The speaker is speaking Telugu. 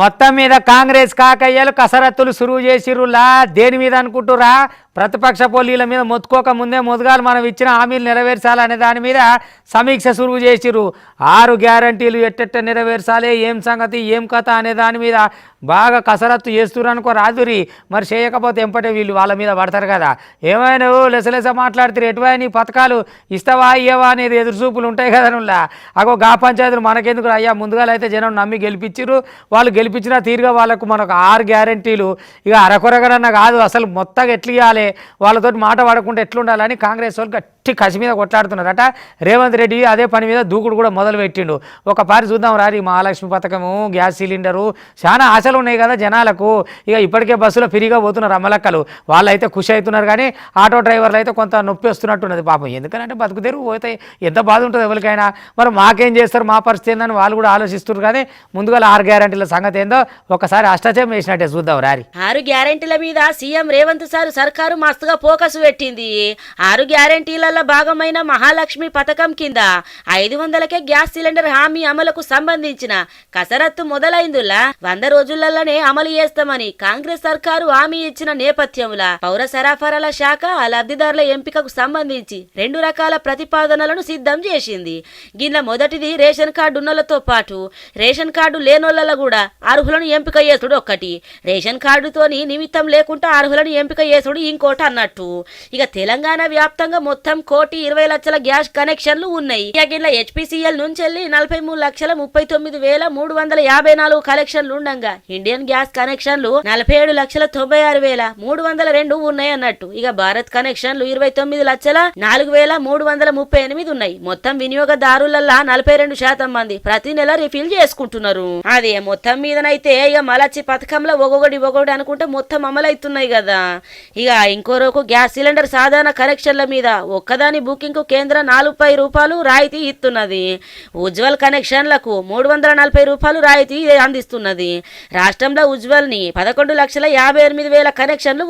మొత్తం మీద కాంగ్రెస్ కాకయ్యలు కసరత్తులు సురువు చేసిరులా దేని మీద అనుకుంటురా ప్రతిపక్ష పోలీల మీద మొత్తుకోక ముందే మొదగాలు మనం ఇచ్చిన హామీలు నెరవేర్చాలనే దాని మీద సమీక్ష సురువు చేసిరు ఆరు గ్యారంటీలు ఎట్టెట్ట నెరవేర్చాలి ఏం సంగతి ఏం కథ అనే దాని మీద బాగా కసరత్తు చేస్తున్నారు అనుకో రాదురి. మరి చేయకపోతే ఎంపటే వీళ్ళు వాళ్ళ మీద పడతారు కదా. ఏమైనా లెసలెస మాట్లాడుతారు ఎటువై నీ పథకాలు? ఇస్తావా ఇయ్యవా అనేది ఎదురుచూపులు ఉంటాయి కదా అగో గా పంచాయతీలు మనకెందుకు అయ్యా ముందుగా అయితే జనం నమ్మి గెలిపించిరు వాళ్ళు గెలిపించినా తీరుగా వాళ్ళకు మనకు ఆరు గ్యారంటీలు. ఇక అరకొరగడన్న కాదు అసలు మొత్తంగా ఎట్లు ఇవ్వాలి వాళ్ళతో మాట పడకుండా ఎట్లుండాలని కాంగ్రెస్ వాళ్ళు గట్టి కసి మీద కొట్లాడుతున్నారట. రేవంత్ రెడ్డి అదే పని మీద దూకుడు కూడా మొదలు పెట్టిండు. ఒక పారి చూద్దాం రారి మహాలక్ష్మి పథకము గ్యాస్ సిలిండరు. చాలా ఆశలు ఉన్నాయి కదా జనాలకు. ఇక ఇప్పటికే బస్సులో ఫ్రీగా పోతున్నారు అమ్మలక్కలు. వాళ్ళైతే ఖుషి అవుతున్నారు కానీ ఆటో డ్రైవర్లు అయితే కొంత నొప్పి వస్తున్నట్టున్నది. పాపం ఎందుకంటే బతుకుదేరు పోతే ఎంత బాధ ఉంటుంది ఎవరికైనా. మరి మాకేం చేస్తారు? మా పరిస్థితి ఏందని వాళ్ళు కూడా ఆలోచిస్తున్నారు కానీ ముందుగా ఆరు గ్యారంటీల సంగతి ఏందో ఒకసారి అష్టచం వేసినట్టే చూద్దాం రారి. ఆరు గ్యారెంటీల మీద సీఎం రేవంత్ సార్ సర్కారు మస్తుగా ఫోకస్ పెట్టింది. ఆరు గ్యారెంటీలలో భాగమైన మహాలక్ష్మి పథకం కింద ఐదు వందలకే గ్యాస్ సిలిండర్ హామీ అమలుకు సంబంధించిన కసరత్తు మొదలైందులా వంద రోజులలోనే అమలు చేస్తామని కాంగ్రెస్ సర్కారు హామీ ఇచ్చిన నేపథ్యంలో పౌర సరఫరాల శాఖ ఆ లబ్ధిదారుల ఎంపికకు సంబంధించి రెండు రకాల ప్రతిపాదనలను సిద్ధం చేసింది. గిన్నె మొదటిది రేషన్ కార్డు ఉన్నోళ్ళతో పాటు రేషన్ కార్డు లేనోళ్ళ కూడా అర్హులను ఎంపిక చేసుడు ఒక్కటి. రేషన్ కార్డుతోని నిమిత్తం లేకుండా అర్హులను ఎంపిక చేసుడు ఇంకోటి అన్నట్టు. ఇక తెలంగాణ వ్యాప్తంగా మొత్తం కోటి ఇరవై లక్షల గ్యాస్ కనెక్షన్లు ఉన్నాయి. ఇక గిట్ల హెచ్పిసిఎల్ నుంచి వెళ్ళి నలభై మూడు లక్షల ముప్పై తొమ్మిది వేల మూడు వందల యాభై నాలుగు కనెక్షన్లు ఉండగా. ఇండియన్ గ్యాస్ కనెక్షన్లు నలభై ఏడు లక్షల తొంభై ఆరు వేల మూడు వందల రెండు ఉన్నాయి అన్నట్టు. ఇక భారత్ కనెక్షన్లు ఇరవై తొమ్మిది లక్షల నాలుగు వేల మూడు వందల ముప్పై ఎనిమిది ఉన్నాయి. మొత్తం వినియోగదారులల్లా నలభై రెండు శాతం మంది ప్రతి నెల రిఫిల్ చేసుకుంటున్నారు. అదే మొత్తం మీదనైతే ఇక మలచ్చి పథకంలో ఒక్కొక్కటి ఒక్కొక్కటి అనుకుంటే మొత్తం అమలవుతున్నాయి కదా. ఇక ఇంకో రోజు గ్యాస్ సిలిండర్ సాధారణ కనెక్షన్ల మీద ఒక్కదాని బుకింగ్కు కేంద్రం నాలుగు రూపాయలు రాయితీ ఇస్తున్నది. ఉజ్వల్ కనెక్షన్లకు మూడు వందల నలభై రూపాయలు రాయితీ అందిస్తున్నది. రాష్ట్రంలో ఉజ్వల్ని పదకొండు లక్షల యాభై ఎనిమిది వేల కనెక్షన్లు